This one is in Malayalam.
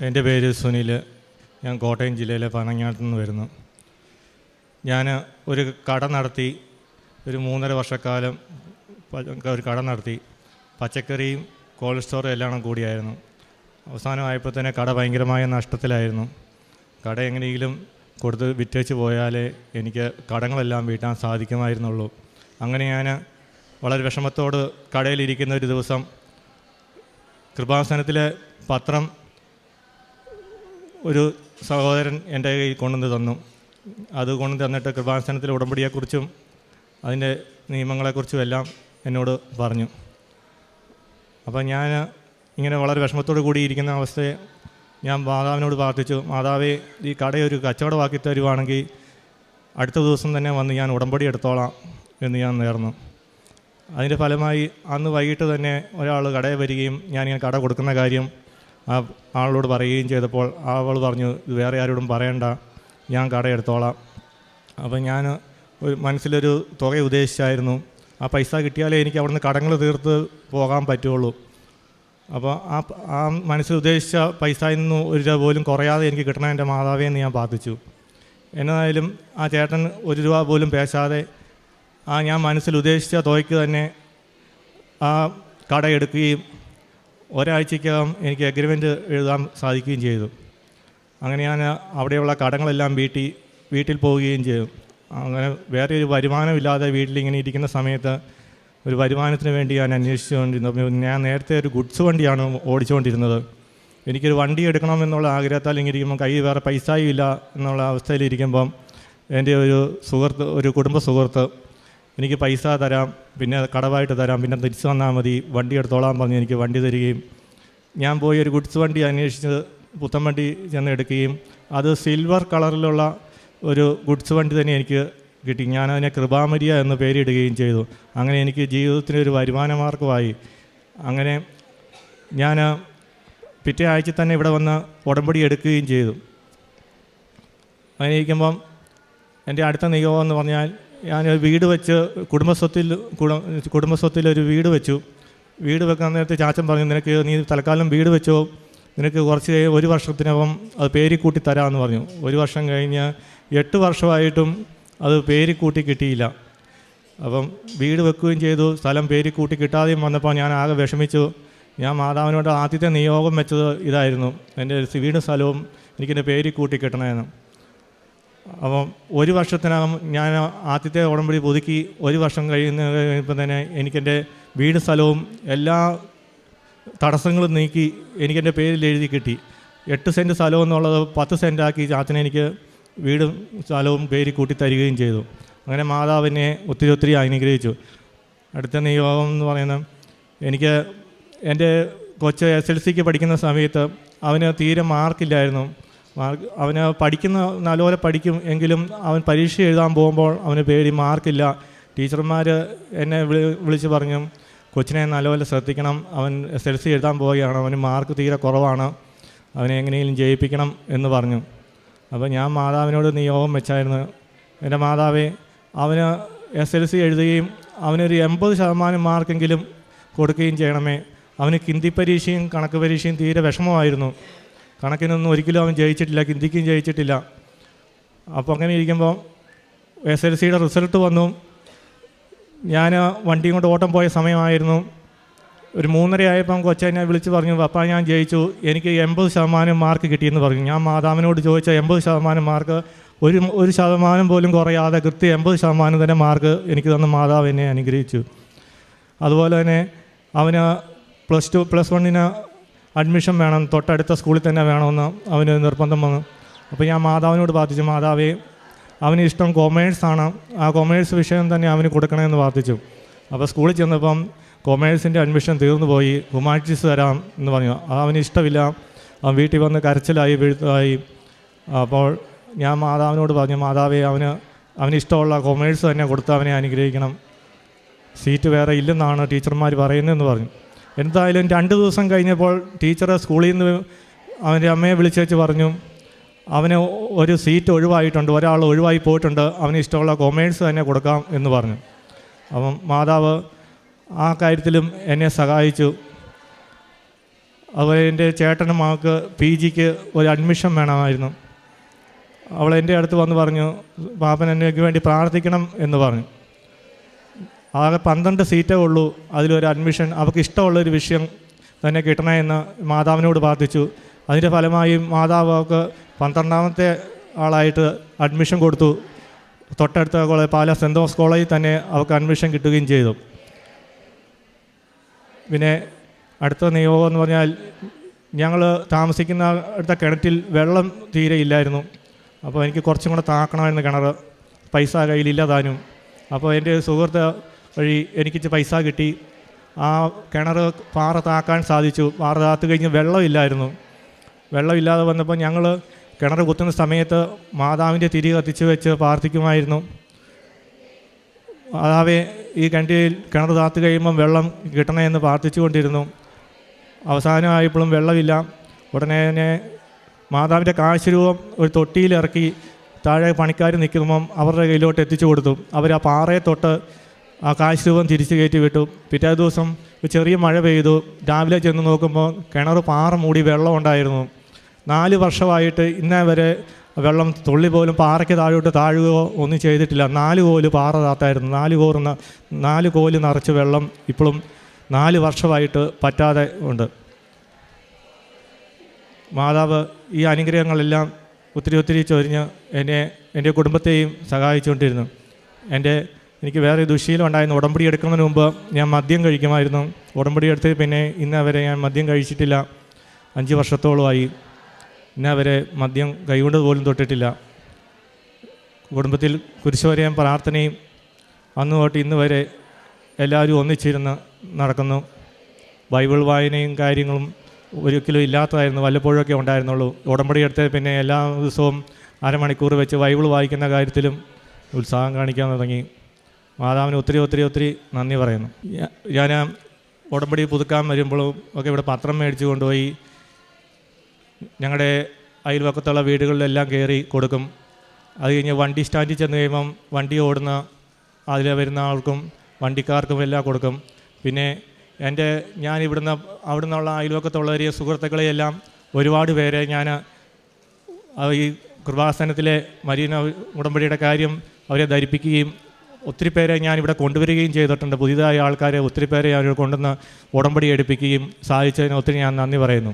എന്റെ പേര് സുനിൽ ഞാൻ കോട്ടയം ജില്ലയിലെ പനങ്ങാട്ട് നിന്ന് വരുന്നു. ഞാൻ ഒരു കട നടത്തി ഒരു മൂന്നര വർഷക്കാലം ഒരു കട നടത്തി. പച്ചക്കറിയും കോൾഡ് സ്റ്റോറും എല്ലാം കൂടിയായിരുന്നു. അവസാനമായപ്പോൾ തന്നെ കട ഭയങ്കരമായ നഷ്ടത്തിലായിരുന്നു. കട എങ്ങനെയെങ്കിലും കൊടുത്ത് വിറ്റഴിച്ച് പോയാലേ എനിക്ക് കടങ്ങളെല്ലാം വീട്ടാൻ സാധിക്കുമായിരുന്നുള്ളൂ. അങ്ങനെ ഞാൻ വളരെ വിഷമത്തോട് കടയിലിരിക്കുന്ന ഒരു ദിവസം കൃപാസനത്തിലെ പത്രം ഒരു സഹോദരൻ എന്റെ കയ്യിൽ കൊണ്ടുവന്ന് തന്നു. അത് കൊണ്ടു തന്നിട്ട് കൃപാസനത്തിലെ ഉടമ്പടിയെക്കുറിച്ചും അതിന്റെ നിയമങ്ങളെക്കുറിച്ചും എല്ലാം എന്നോട് പറഞ്ഞു. അപ്പോൾ ഞാൻ ഇങ്ങനെ വളരെ വിഷമത്തോടു കൂടി ഇരിക്കുന്ന അവസ്ഥയെ ഞാൻ മാതാവിനോട് പ്രാർത്ഥിച്ചു. മാതാവേ ഈ കടയൊരു കച്ചവടമാക്കി തരുവാണെങ്കിൽ അടുത്ത ദിവസം തന്നെ വന്ന് ഞാൻ ഉടമ്പടി എടുത്തോളാം എന്ന് ഞാൻ നേർന്നു. അതിന്റെ ഫലമായി അന്ന് വൈകിട്ട് തന്നെ ഒരാൾ കടയിൽ വരികയും ഞാനിങ്ങനെ കട കൊടുക്കുന്ന കാര്യം ആ ആളോട് പറയുകയും ചെയ്തപ്പോൾ അവൾ പറഞ്ഞു ഇത് വേറെ ആരോടും പറയണ്ട ഞാൻ കടയെടുത്തോളാം അപ്പം ഞാൻ ഒരു മനസ്സിലൊരു തുക ഉദ്ദേശിച്ചായിരുന്നു ആ പൈസ കിട്ടിയാലേ എനിക്ക് അവിടുന്ന് കടങ്ങൾ തീർത്ത് പോകാൻ പറ്റുള്ളൂ. അപ്പോൾ ആ ആ മനസ്സിൽ ഉദ്ദേശിച്ച പൈസയിൽ നിന്ന് ഒരു രൂപ പോലും കുറയാതെ എനിക്ക് കിട്ടണം എന്റെ മാതാവേ എന്ന് ഞാൻ പ്രാർത്ഥിച്ചു. എന്നായാലും ആ ചേട്ടൻ ഒരു രൂപ പോലും പേശാതെ ആ ഞാൻ മനസ്സിൽ ഉദ്ദേശിച്ച തുകയ്ക്ക് തന്നെ ആ കട ഒരാഴ്ചക്കകം എനിക്ക് അഗ്രിമെന്റ് എഴുതാൻ സാധിക്കുകയും ചെയ്തു. അങ്ങനെ ഞാൻ അവിടെയുള്ള കടങ്ങളെല്ലാം വീട്ടി വീട്ടിൽ പോവുകയും ചെയ്തു. അങ്ങനെ വേറെ ഒരു വരുമാനമില്ലാതെ വീട്ടിലിങ്ങനെ ഇരിക്കുന്ന സമയത്ത് ഒരു വരുമാനത്തിന് വേണ്ടി ഞാൻ അന്വേഷിച്ചുകൊണ്ടിരുന്നു. ഞാൻ നേരത്തെ ഒരു ഗുഡ്സ് വണ്ടിയാണ് ഓടിച്ചുകൊണ്ടിരുന്നത്. എനിക്കൊരു വണ്ടി എടുക്കണം എന്നുള്ള ആഗ്രഹത്താൽ ഇങ്ങനെ ഇരിക്കുമ്പോൾ കയ്യിൽ വേറെ പൈസയും ഇല്ല എന്നുള്ള അവസ്ഥയിലിരിക്കുമ്പം എന്റെ ഒരു സുഹൃത്ത് ഒരു കുടുംബ സുഹൃത്ത് എനിക്ക് പൈസ തരാം പിന്നെ കടവായിട്ട് തരാം പിന്നെ തിരിച്ചു വന്നാൽ മതി വണ്ടി എടുത്തോളാൻ പറഞ്ഞ് എനിക്ക് വണ്ടി തരികയും. ഞാൻ പോയി ഒരു ഗുഡ്സ് വണ്ടി അന്വേഷിച്ച് പുത്തൻ വണ്ടി ചെന്ന് എടുക്കുകയും. അത് സിൽവർ കളറിലുള്ള ഒരു ഗുഡ്സ് വണ്ടി തന്നെ എനിക്ക് കിട്ടി. ഞാൻ അതിനെ കൃപാമരിയ എന്ന് പേരിടുകയും ചെയ്തു. അങ്ങനെ എനിക്ക് ജീവിതത്തിന് ഒരു വരുമാന മാർഗമായി അങ്ങനെ ഞാൻ പിറ്റേ ആഴ്ച തന്നെ ഇവിടെ വന്ന് ഉടമ്പടി എടുക്കുകയും ചെയ്തു. അങ്ങനെ ഇരിക്കുമ്പം എന്റെ അടുത്ത നിയോഗം എന്ന് പറഞ്ഞാൽ ഞാൻ വീട് വെച്ച് കുടുംബസ്വത്തിൽ കുടുംബസ്വത്തിൽ ഒരു വീട് വെച്ചു. വീട് വെക്കാൻ നേരത്തെ ചാച്ചൻ പറഞ്ഞു നിനക്ക് നീ തൽക്കാലം വീട് വെച്ചോ. നിനക്ക് കുറച്ച് ഒരു വർഷത്തിനകം അത് പേരി കൂട്ടി തരാമെന്ന് പറഞ്ഞു. ഒരു വർഷം കഴിഞ്ഞ് എട്ട് വർഷമായിട്ടും അത് പേരി കൂട്ടി കിട്ടിയില്ല. അപ്പം വീട് വെക്കുകയും ചെയ്തു. സ്ഥലം പേരി കൂട്ടി കിട്ടാതെയും വന്നപ്പോൾ ഞാൻ ആകെ വിഷമിച്ചു. ഞാൻ മാതാവിനോട് ആദ്യത്തെ നിയോഗം വെച്ചത് ഇതായിരുന്നു. എന്റെ വീടും സ്ഥലവും എനിക്കെന്റെ പേരി കൂട്ടി കിട്ടണമെന്ന് അപ്പം ഒരു വർഷത്തിനകം ഞാൻ ആദ്യത്തെ ഉടമ്പടി പുതുക്കി ഒരു വർഷം കഴിയുന്ന കഴിയുമ്പോൾ തന്നെ എനിക്കെന്റെ വീട് സ്ഥലവും എല്ലാ തടസ്സങ്ങളും നീക്കി എനിക്കെന്റെ പേരിൽ എഴുതി കിട്ടി. എട്ട് സെന്റ് സ്ഥലം എന്നുള്ളത് പത്ത് സെന്റാക്കി ചാച്ചനെ എനിക്ക് വീടും സ്ഥലവും പേര് കൂട്ടി തരികയും ചെയ്തു. അങ്ങനെ മാതാവിനെ ഒത്തിരി ഒത്തിരി അനുഗ്രഹിച്ചു. അടുത്ത നിയോഗം എന്ന് പറയുന്നത് എനിക്ക് എന്റെ കൊച്ച് എസ് എൽ സിക്ക് പഠിക്കുന്ന സമയത്ത് അവന് തീരെ മാർക്കില്ലായിരുന്നു. മാർക്ക് അവന് പഠിക്കുന്ന നല്ലപോലെ പഠിക്കും എങ്കിലും അവൻ പരീക്ഷ എഴുതാൻ പോകുമ്പോൾ അവന് പേടി മാർക്കില്ല. ടീച്ചർമാർ എന്നെ വിളി വിളിച്ച് പറഞ്ഞു കൊച്ചിനെ നല്ലപോലെ ശ്രദ്ധിക്കണം. അവൻ എസ് എൽ സി എഴുതാൻ പോവുകയാണ്. അവന് മാർക്ക് തീരെ കുറവാണ്. അവനെ എങ്ങനെയും ജയിപ്പിക്കണം എന്ന് പറഞ്ഞു. അപ്പോൾ ഞാൻ മാതാവിനോട് നിയോഗം വെച്ചായിരുന്നു. എന്റെ മാതാവേ അവന് എസ് എൽ സി എഴുതുകയും അവനൊരു എൺപത് ശതമാനം മാർക്കെങ്കിലും കൊടുക്കുകയും ചെയ്യണമേ. അവന് ഹിന്ദി പരീക്ഷയും കണക്ക് പരീക്ഷയും തീരെ വിഷമമായിരുന്നു. കണക്കിനൊന്നും ഒരിക്കലും അവൻ ജയിച്ചിട്ടില്ല ഹിന്ദിക്കും ജയിച്ചിട്ടില്ല. അപ്പോൾ അങ്ങനെ ഇരിക്കുമ്പോൾ എസ് എൽ സിയുടെ റിസൾട്ട് വന്നു. ഞാൻ വണ്ടിയും കൊണ്ട് ഓട്ടം പോയ സമയമായിരുന്നു. ഒരു മൂന്നര ആയപ്പം കൊച്ചെന്നെ വിളിച്ച് പറഞ്ഞു പപ്പ ഞാൻ ജയിച്ചു. എനിക്ക് എൺപത് ശതമാനം മാർക്ക് കിട്ടിയെന്ന് പറഞ്ഞു. ഞാൻ മാതാവിനോട് ചോദിച്ച എൺപത് ശതമാനം മാർക്ക് ഒരു ഒരു ശതമാനം പോലും കുറയാതെ കൃത്യം എൺപത് ശതമാനം തന്നെ മാർക്ക് എനിക്ക് തന്ന മാതാവ് എന്നെ അനുഗ്രഹിച്ചു. അതുപോലെ തന്നെ അവന് പ്ലസ് ടു പ്ലസ് വണ്ണിന് അഡ്മിഷൻ വേണം തൊട്ടടുത്ത സ്കൂളിൽ തന്നെ വേണമെന്ന് അവന് നിർബന്ധം വന്നു. അപ്പോൾ ഞാൻ മാതാവിനോട് പ്രാർത്ഥിച്ചു മാതാവേ അവന് ഇഷ്ടം ആണ്. ആ കോമേഴ്സ് വിഷയം തന്നെ അവന് കൊടുക്കണമെന്ന് പ്രാർത്ഥിച്ചു. അപ്പോൾ സ്കൂളിൽ ചെന്നപ്പം കൊമേഴ്സിന്റെ അഡ്മിഷൻ തീർന്നു പോയി ഹ്യൂമാനിറ്റീസ് തരാം എന്ന് പറഞ്ഞു. അത് അവന് ഇഷ്ടമില്ല. അവൻ വീട്ടിൽ വന്ന് കരച്ചിലായി വീഴ്ത്തായി. അപ്പോൾ ഞാൻ മാതാവിനോട് പറഞ്ഞു മാതാവേ അവന് അവന് ഇഷ്ടമുള്ള കൊമേഴ്സ് തന്നെ കൊടുത്ത് അവനെ അനുഗ്രഹിക്കണം. സീറ്റ് വേറെ ഇല്ലെന്നാണ് ടീച്ചർമാർ പറയുന്നതെന്ന് പറഞ്ഞു. എന്തായാലും രണ്ട് ദിവസം കഴിഞ്ഞപ്പോൾ ടീച്ചറെ സ്കൂളിൽ നിന്ന് അവന്റെ അമ്മയെ വിളിച്ചേച്ച് പറഞ്ഞു അവന് ഒരു സീറ്റ് ഒഴിവായിട്ടുണ്ട് ഒരാൾ ഒഴിവായി പോയിട്ടുണ്ട് അവന് ഇഷ്ടമുള്ള കൊമേഴ്സ് തന്നെ കൊടുക്കാം എന്ന് പറഞ്ഞു. അപ്പം മാതാവ് ആ കാര്യത്തിലും എന്നെ സഹായിച്ചു. അതുപോലെ എന്റെ ചേട്ടനും മകൾക്ക് പി ജിക്ക് ഒരു അഡ്മിഷൻ വേണമായിരുന്നു. അവൾ എന്റെ അടുത്ത് വന്ന് പറഞ്ഞു പാപ്പൻ എനിക്ക് വേണ്ടി പ്രാർത്ഥിക്കണം എന്ന് പറഞ്ഞു. ആകെ പന്ത്രണ്ട് സീറ്റേ ഉള്ളൂ. അതിലൊരു അഡ്മിഷൻ അവർക്ക് ഇഷ്ടമുള്ളൊരു വിഷയം തന്നെ കിട്ടണമെന്ന് മാതാവിനോട് പ്രാർത്ഥിച്ചു. അതിന്റെ ഫലമായി മാതാവ് അവർക്ക് പന്ത്രണ്ടാമത്തെ ആളായിട്ട് അഡ്മിഷൻ കൊടുത്തു. തൊട്ടടുത്ത കോളേജ് പാല സെന്റ് തോമസ് കോളേജിൽ തന്നെ അവർക്ക് അഡ്മിഷൻ കിട്ടുകയും ചെയ്തു. പിന്നെ അടുത്ത നിയോഗം എന്ന് പറഞ്ഞാൽ ഞങ്ങൾ താമസിക്കുന്ന അടുത്ത കിണറ്റിൽ വെള്ളം തീരെ ഇല്ലായിരുന്നു. അപ്പോൾ എനിക്ക് കുറച്ചും കൂടെ താക്കണമായിരുന്നു കിണർ പൈസ കയ്യിലില്ല താനും അപ്പോൾ എന്റെ സുഹൃത്ത് വഴി എനിക്ക് പൈസ കിട്ടി. ആ കിണർ പാറ താക്കാൻ സാധിച്ചു. പാറ താത്ത് കഴിഞ്ഞ് വെള്ളമില്ലായിരുന്നു വെള്ളമില്ലാതെ വന്നപ്പോൾ ഞങ്ങൾ കിണർ കുത്തുന്ന സമയത്ത് മാതാവിന്റെ തിരി കത്തിച്ച് വെച്ച് പ്രാർത്ഥിക്കുമായിരുന്നു. മാതാവെ ഈ കിണറ്റിൽ കിണർ താത്ത് കഴിയുമ്പം വെള്ളം കിട്ടണേ എന്ന് പ്രാർത്ഥിച്ചുകൊണ്ടിരുന്നു അവസാനമായപ്പോഴും വെള്ളമില്ല. ഉടനെ തന്നെ മാതാവിന്റെ കാശുരൂപം ഒരു തൊട്ടിയിലിറക്കി താഴെ പണിക്കാർ നിൽക്കുമ്പം അവരുടെ കയ്യിലോട്ട് എത്തിച്ചു കൊടുത്തു. അവർ ആ പാറയെ തൊട്ട് ആ കാഴ്ചരൂപം തിരിച്ചു കയറ്റി വിട്ടു. പിറ്റേ ദിവസം ചെറിയ മഴ പെയ്തു. രാവിലെ ചെന്ന് നോക്കുമ്പോൾ കിണർ പാറ മൂടി വെള്ളം ഉണ്ടായിരുന്നു. നാല് വർഷമായിട്ട് ഇന്നേ വരെ വെള്ളം തുള്ളി പോലും പാറയ്ക്ക് താഴോട്ട് താഴുകയോ ഒന്നും ചെയ്തിട്ടില്ല. നാല് കോൽ പാറ താത്തായിരുന്നു. നാല് കോറുന്ന നാല് കോൽ നിറച്ച് വെള്ളം ഇപ്പോഴും നാല് വർഷമായിട്ട് പറ്റാതെ ഉണ്ട്. മാതാവ് ഈ അനുഗ്രഹങ്ങളെല്ലാം ഒത്തിരി ഒത്തിരി ചൊരിഞ്ഞ് എന്നെ എന്റെ കുടുംബത്തെയും സഹായിച്ചുകൊണ്ടിരുന്നു. എന്റെ എനിക്ക് വേറെ ദുശീലം ഉണ്ടായിരുന്നു. ഉടമ്പടി എടുക്കുന്നതിന് മുമ്പ് ഞാൻ മദ്യം കഴിക്കുമായിരുന്നു. ഉടമ്പടി എടുത്ത് പിന്നെ ഇന്ന് വരെ ഞാൻ മദ്യം കഴിച്ചിട്ടില്ല. അഞ്ച് വർഷത്തോളമായി. ഇന്ന് വരെ മദ്യം കൈകൊണ്ട് പോലും തൊട്ടിട്ടില്ല. കുടുംബത്തിൽ കുരിശുവരെയും പ്രാർത്ഥനയും അന്ന് തൊട്ട് ഇന്ന് വരെ എല്ലാവരും ഒന്നിച്ചിരുന്ന് നടക്കുന്നു. ബൈബിൾ വായനയും കാര്യങ്ങളും ഒരിക്കലും ഇല്ലാത്തതായിരുന്നു. വല്ലപ്പോഴൊക്കെ ഉണ്ടായിരുന്നുള്ളൂ. ഉടമ്പടി എടുത്ത് പിന്നെ എല്ലാ ദിവസവും അരമണിക്കൂർ വെച്ച് ബൈബിൾ വായിക്കുന്ന കാര്യത്തിലും ഉത്സാഹം കാണിക്കാൻ തുടങ്ങി. മാതാവിന് ഒത്തിരി ഒത്തിരി ഒത്തിരി നന്ദി പറയുന്നു. ഞാൻ ഉടമ്പടി പുതുക്കാൻ വരുമ്പോഴും ഒക്കെ ഇവിടെ പത്രം മേടിച്ചു കൊണ്ടുപോയി ഞങ്ങളുടെ അയൽവക്കത്തുള്ള വീടുകളിലെല്ലാം കയറി കൊടുക്കും. അത് കഴിഞ്ഞ് വണ്ടി സ്റ്റാൻഡിൽ ചെന്ന് കഴിയുമ്പം വണ്ടി ഓടുന്ന അതിൽ വരുന്ന ആൾക്കും വണ്ടിക്കാർക്കും എല്ലാം കൊടുക്കും. പിന്നെ എന്റെ ഞാൻ ഇവിടുന്ന് അവിടെ നിന്നുള്ള അയൽവക്കത്തുള്ളവരെയും സുഹൃത്തുക്കളെയെല്ലാം ഒരുപാട് പേരെ ഞാൻ ഈ കൃപാസനത്തിലെ മരീന ഉടമ്പടിയുടെ കാര്യം അവരെ ധരിപ്പിക്കുകയും ഒത്തിരി പേരെ ഞാൻ ഇവിടെ കൊണ്ടുവരികയും ചെയ്തിട്ടുണ്ട്. പുതിയതായ ആൾക്കാരെ ഒത്തിരി പേരെ ഞാൻ കൊണ്ടുവന്ന് ഉടമ്പടി എടുപ്പിക്കുകയും സാധിച്ചതിന് ഒത്തിരി ഞാൻ നന്ദി പറയുന്നു.